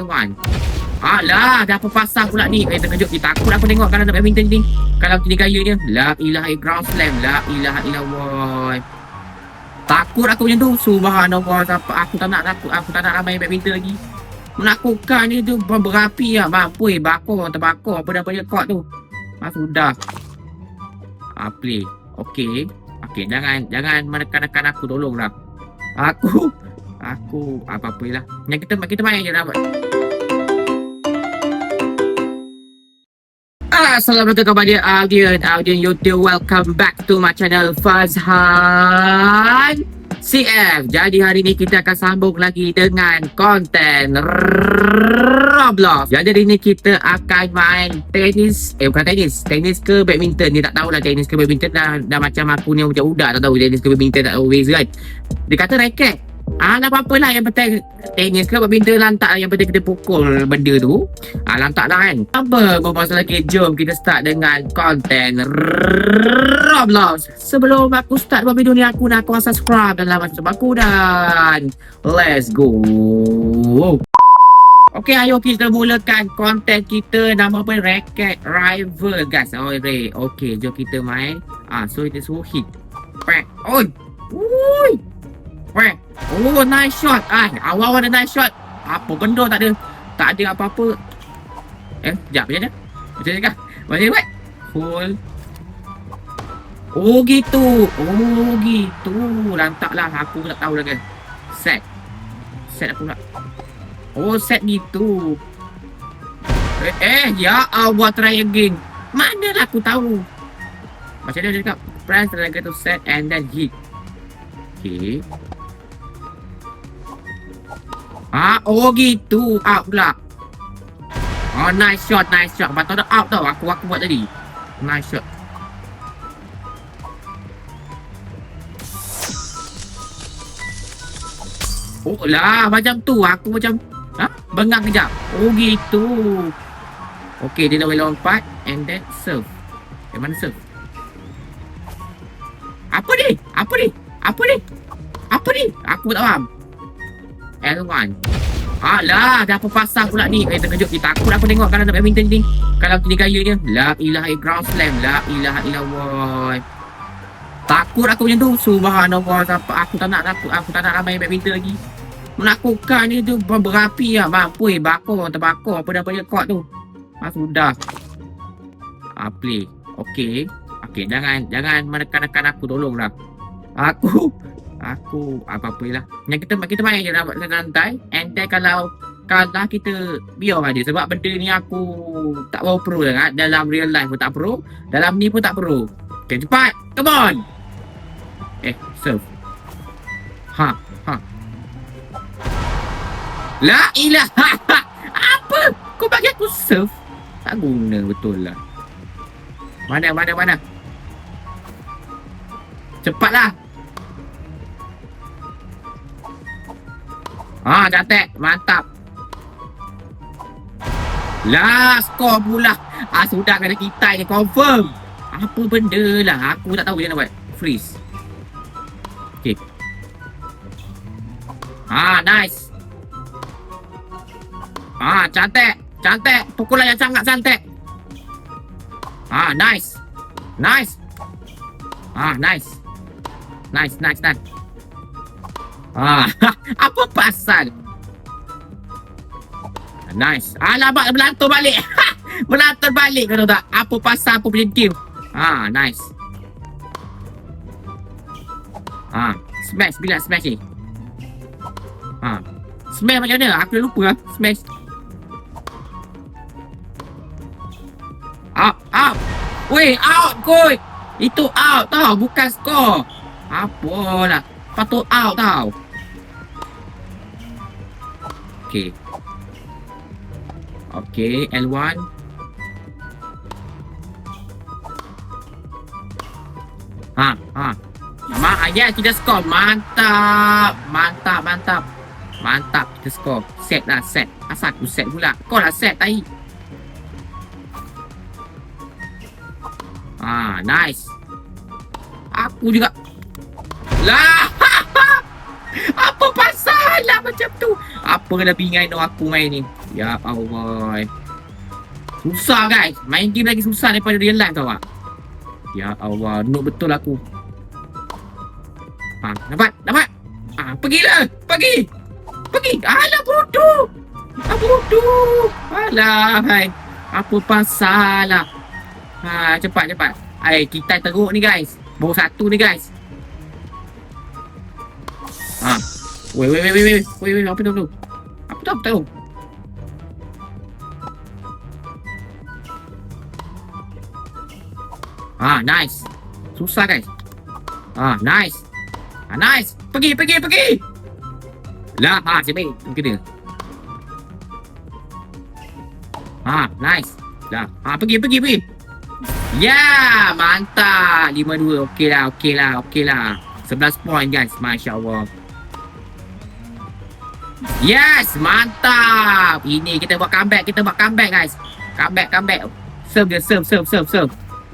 L1 Alah, dah apa pasang pula ni? Eh, terkejut ni. Takut aku tengok kalau nak badminton ni. Kalau kini gaya dia. La ilaha illallah ground slam. La ilaha illallah. Takut aku macam tu. Subhanallah. Apa aku tak nak takut. Aku tak nak main badminton lagi. Menakutkan ni tu ber- berapi lah. Mampu eh. Bakar, terbakar. Apa dah banyak kot tu. Ah, sudah. Ah, play. Okey. Okey, jangan jangan menekan-nekan aku. Tolonglah. Aku aku apa-apa lah. Yang kita kita main je lah. Assalamualaikum kepada audien audien YouTube welcome back to my channel Fazhan CF Jadi hari ni kita akan sambung lagi dengan konten Roblox. Jadi hari ni kita akan main tenis. Eh bukan tenis. Tenis ke badminton? Ni tak tahulah tenis ke badminton. Dah, dah macam aku ni macam budak tak tahu tenis ke badminton tak tahu beza kan. Dia kata raket Ah, tak apa-apa lah yang penting? Tenis ke badminton lantak lah yang penting kita pukul benda tu? Ah, lantak lah kan? Apa bermasa lagi? Jom kita start dengan konten Roblox Sebelum aku start buat video ni Aku nak korang subscribe dan like macam aku Dan Let's go. Okay ayo kita mulakan konten kita. Nama apa? Racket Rival guys. Oh re Okay jom kita main. Ah So kita suruh hit. Oi Ui Pek Oh nice shot Ah awal-awal ada nice shot Apa benda tak ada Tak ada apa-apa Eh, sekejap macam mana? Macam mana? Macam mana? Hold. Oh gitu. Oh gitu. Lantak lah. Aku tak tahu lagi. Set. Set aku nak. Oh set gitu. Eh, eh ya Allah try again. Mana lah aku tahu. Macam dia cakap? Press the negative set and then hit. Okay. Ah, oh gitu. Out pula. Oh nice shot, nice shot. Patut dah out tau. Aku aku buat tadi. Nice shot. Oh lah, macam tu. Aku macam ha? Bengang kejap. Oh gitu. Okay, dia dah boleh lompat and then serve. Eh, mana serve? Apa ni? Apa ni? Apa ni? Apa ni? Aku tak faham. L1. Alah, dah apa pasang pula ni? Eh, terkejut ni. Takut aku tengok kalau nak badminton ni. Kalau kini gaya dia. La ilaha illallah ground slam. La ilaha illallah. Takut aku macam tu. Subhanallah. Apa aku tak nak takut. Aku tak nak main badminton lagi. Menakutkan ni tu ber- berapi lah. Mampu eh. Bakar, terbakar. Apa dah banyak kot tu. Ah, sudah. Ah, play. Okey. Okey, jangan jangan menekan-nekan aku. Tolonglah. Aku Aku apa-apa lah. Yang kita kita main je lah santai. And then kalau kalah kita biar aja. Sebab benda ni aku tak bawa pro sangat. Dalam real life pun tak pro. Dalam ni pun tak pro. Okay, cepat. Come on. Eh serve. Ha ha. La ilaha. Apa? Kau bagi aku serve? Tak guna betul lah. Mana mana mana? Cepatlah Ah, cantik. Mantap. Lah, skor pula. Ah, sudah kena kita je confirm. Apa benda lah. Aku tak tahu dia nak buat. Freeze. Okay. Ah, nice. Ah, cantik. Cantik. Pukulan yang sangat cantik. Ah, nice. Nice. Ah, nice. Nice, nice, nice. Ah, apa pasal? Nice. Alamak, melantur balik. melantur balik kau tahu tak? Apa pasal apa punya game? Ah, nice. Ah, smash bila smash ni. Ah. Smash macam mana? Aku dah lupa lah. Smash. Out, out. Weh, out koi. Itu out tau, bukan skor. Apalah. Patut out tau. Okay. Okay, L1. Ha, ha. Ma, yes, kita skor. Mantap. Mantap, mantap. Mantap, kita skor. Set lah, set. Asal aku set pula. Kau lah set tadi. Ah, nice. Aku juga. Lah. Apa pasal lah macam tu? Apa kena bingai no aku main ni? Ya Allah. Susah guys. Main game lagi susah daripada real life tau tak? Ya Allah. Noob betul aku. Ha, dapat, dapat. Ah, pergilah. Pergi. Pergi. Alah bodoh. Ah, bodoh. Alah, hai. Apa pasal lah? Ha, cepat, cepat. Hai, kita teruk ni guys. Baru satu ni guys. Ha. Wait, wait, wait, wait, wait. Wait, wait, apa tu? apa tu? Tu? Apa tu? Ah, nice. Susah guys. Ah, nice. Ah, nice. Pergi, pergi, pergi. Lah, ha, sini. Mungkin dia. Ah, nice. Dah. Ah, pergi, pergi, pergi. Ya, mantap. 5-2. Okey lah, okey lah, okey lah. 11 point guys. Masya Allah. Yes, mantap. Ini kita buat comeback, kita buat comeback guys. Comeback, comeback. Serve dia, serve, serve, serve, serve.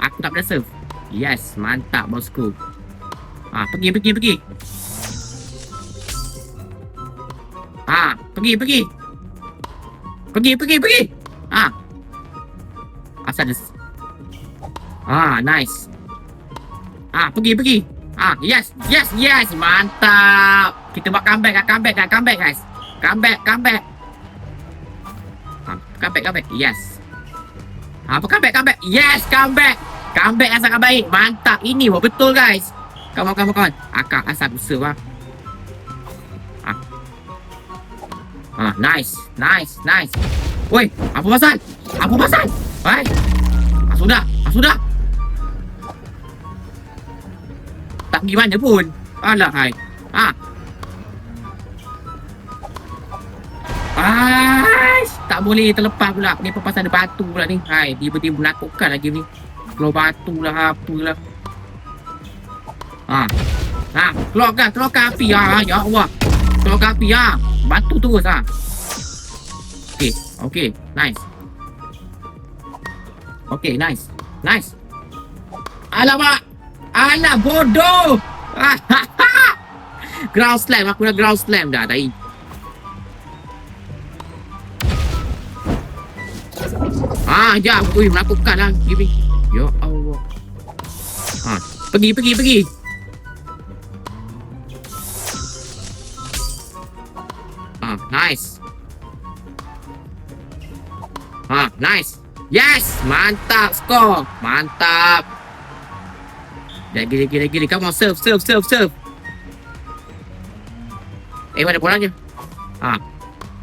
Aku tak pernah serve. Yes, mantap bosku. Ah, pergi, pergi, pergi. Ah, pergi, pergi. Pergi, pergi, pergi. Ah. Asal dia. Ah, nice. Ah, pergi, pergi. Ah, yes, yes, yes. Mantap. Kita buat comeback, ah, comeback, ah, comeback guys. Comeback, comeback. Ah, comeback, comeback. Yes. Apa comeback, comeback? Yes, comeback. Comeback yang sangat baik. Mantap. Ini buat betul guys. Kawan, kawan, kawan. Akak asal serve ah. Ah. Ah, nice. Nice, nice. Woi, apa pasal? Apa pasal? Hai. Ah, sudah. Ah, sudah. Tak pergi mana pun. Alah, hai. Tak boleh terlepas pula. Ni pasal ada batu pula ni. Hai, tiba-tiba menakutkan lagi ni. Keluar batu lah, apalah. Ha. Ha, keluarkan, keluarkan api. Ha, ya Allah. Keluarkan api, ha. Batu terus, ha. Okay, okay. Nice. Okay, nice. Nice. Alamak. Alah, bodoh. ground slam. Aku dah ground slam dah tadi. Ah, jap. Ui, menakutkan lah. Give me. Ya Allah. Ha, pergi, pergi, pergi. Ah, nice. Ah, nice. Yes, mantap skor. Mantap. Lagi, lagi, lagi. Come on, serve, serve, serve, serve. Eh, mana bolanya? Ah.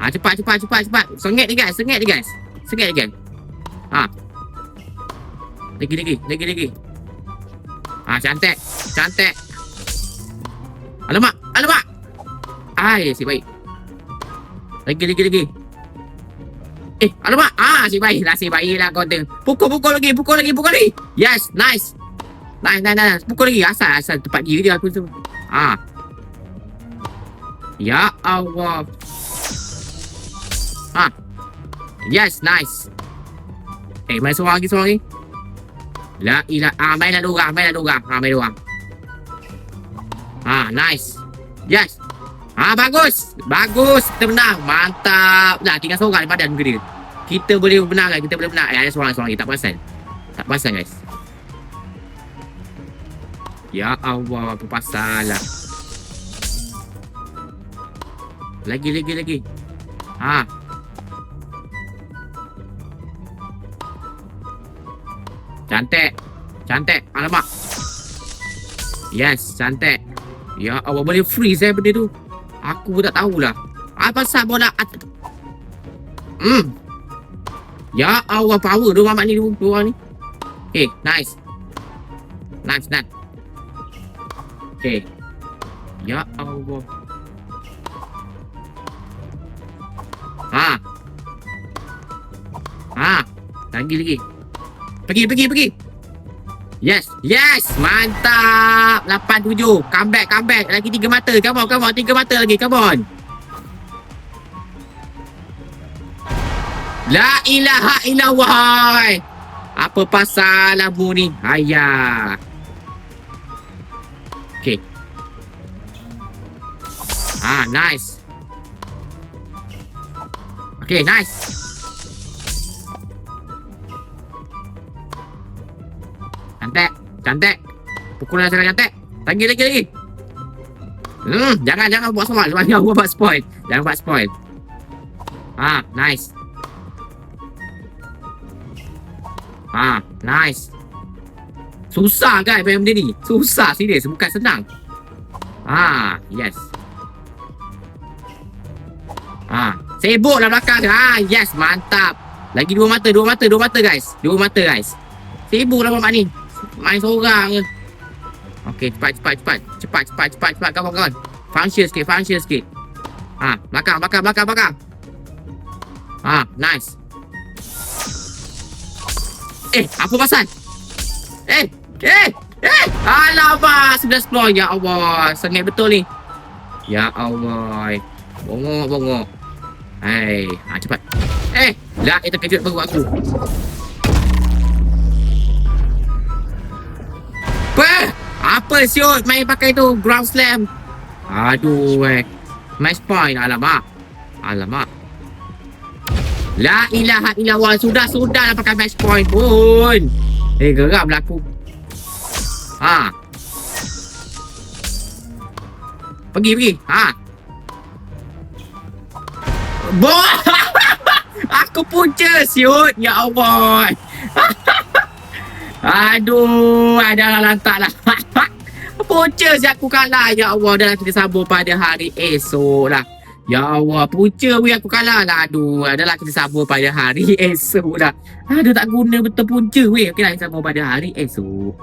Ah, cepat, cepat, cepat, cepat. Sengit ni guys, sengit ni guys. Sengit ni guys. Ah. Lagi, lagi, lagi, lagi. Ah, cantik, cantik. Alamak, alamak. Ai, si baik. Lagi, lagi, lagi. Eh, alamak. Ah, si baik. Nasib baik lah kau tu. Pukul, pukul lagi, pukul lagi, pukul lagi. Yes, nice. Nice, nice, nice. Pukul lagi. Asal, asal. Tempat diri dia aku tu. Ah. Ya Allah. Ah. Yes, nice. Eh, main seorang lagi, seorang lagi. La ilah. Ah, main lah dua main lah dua orang. Ah, main dua orang. Ah, nice. Yes. Ah, bagus. Bagus. Kita menang. Mantap. Nah, tinggal seorang di badan dia. Kita boleh menang kan? Kita boleh menang. Eh, ada seorang, seorang lagi. Tak perasan. Tak perasan, guys. Ya Allah, apa pasal lah. Lagi, lagi, lagi. Ha. Cantik. Cantik. Alamak. Yes, cantik. Ya Allah, boleh freeze eh benda tu. Aku pun tak tahulah. Apa pasal bola. Hmm. Ya Allah, power dua mamat ni dua orang ni. Okay, nice. Nice, nice. Okay. Ya Allah. Ha. Ha. Lagi lagi. Pergi, pergi, pergi. Yes, yes, mantap. 8 7. Comeback, comeback. Lagi tiga mata. Come on, come on. Tiga mata lagi. Come on. La ilaha illallah. Apa pasal lampu ni? Ayah. Okay. Ah, nice. Okay, nice. Cantik, cantik. Pukulan sangat cantik. Lagi, lagi, lagi. Hmm, jangan, jangan buat spoil. Jangan buat spoil. Jangan buat spoil. Ah, nice. Ah, nice. Susah kan benda ni? Susah serius, bukan senang. Ah, yes. Ah, sibuk lah belakang. Ah, yes, mantap. Lagi dua mata, dua mata, dua mata guys. Dua mata guys. Sibuk lah mak ni. Main seorang je. Okey, cepat, cepat, cepat. Cepat, cepat, cepat, cepat, kawan-kawan. Function sikit, function sikit. Ah, belakang, belakang, belakang, belakang. Ah, nice. Eh, apa pasal? Eh, eh, eh. Alamak, 11 floor. Ya Allah, sengit betul ni. Ya Allah. Bongok, bongok. Hai, ha, cepat. Eh, dah itu kejut perut aku. Apa siut main pakai tu ground slam? Aduh, eh. Match point, alamak. Alamak. La ilaha illallah. Sudah sudah lah pakai match point pun. Eh geram lah aku Ha. Pergi pergi. Ha. Bo Aku punca siut Ya Allah. Aduh Adalah lantak lah Punca si aku kalah Ya Allah Dah kita sambung pada hari esok lah Ya Allah, punca weh aku kalah lah. Aduh, adalah kita sambung pada hari esok dah. Aduh, tak guna betul punca weh. Okey lah, kita sambung pada hari esok.